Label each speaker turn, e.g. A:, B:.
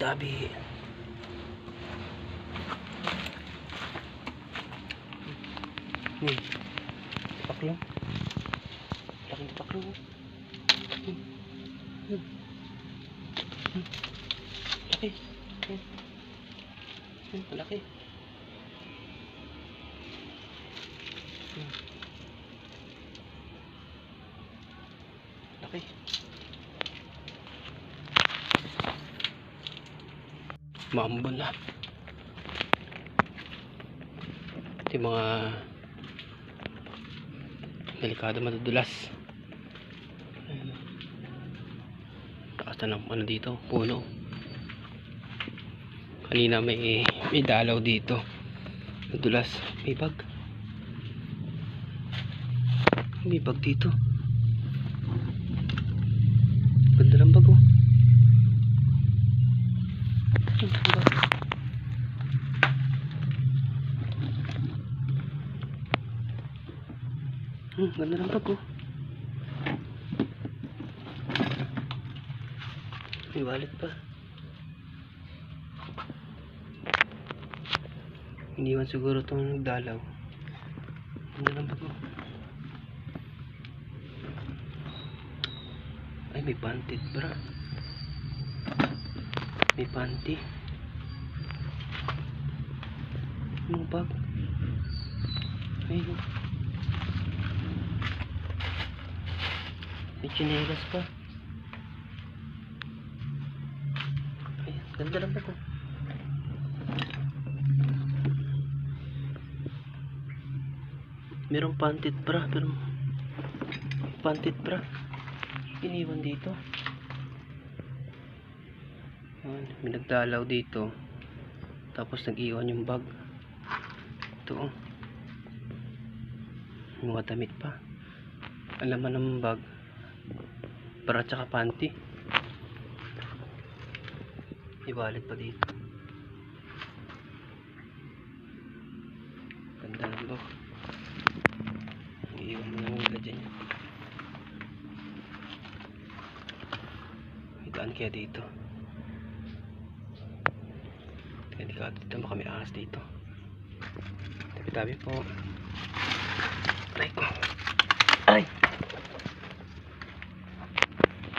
A: tabi. Nih. Paklo. Laking paklo. Hmm. Hmm. Hmm. Laki. Malaki. Hmm. Laki. Na. Ito yung mga delikado madudulas. Ayan. Takas na ng ano dito, puno. Kanina may may dalaw dito. Madulas, may bag. May bag dito. Ganda ng bag oh. Ganda ng bag. Hmm, ganda ng bag oh. May wallet pa. Iniwan siguro itong nagdalaw. Ganda ng bag oh. Ay, may panty bra. May panty. Anong bag? Ayun. May chinelas pa. Ayan, ganda lang ito? Merong pantit bra, pero pantit bra. Iniwan dito. Ayan, may nagdalaw dito. Tapos nag-iwan yung bag. Ito oh. Mga damit pa. Ang laman ng bag. Para tsaka panty. Wallet pa dito. Ganda ng bag. Iiwan mo lang nila dyan daan kaya dito. Delikado dito. Baka may ahas dito. Tabi-tabi po.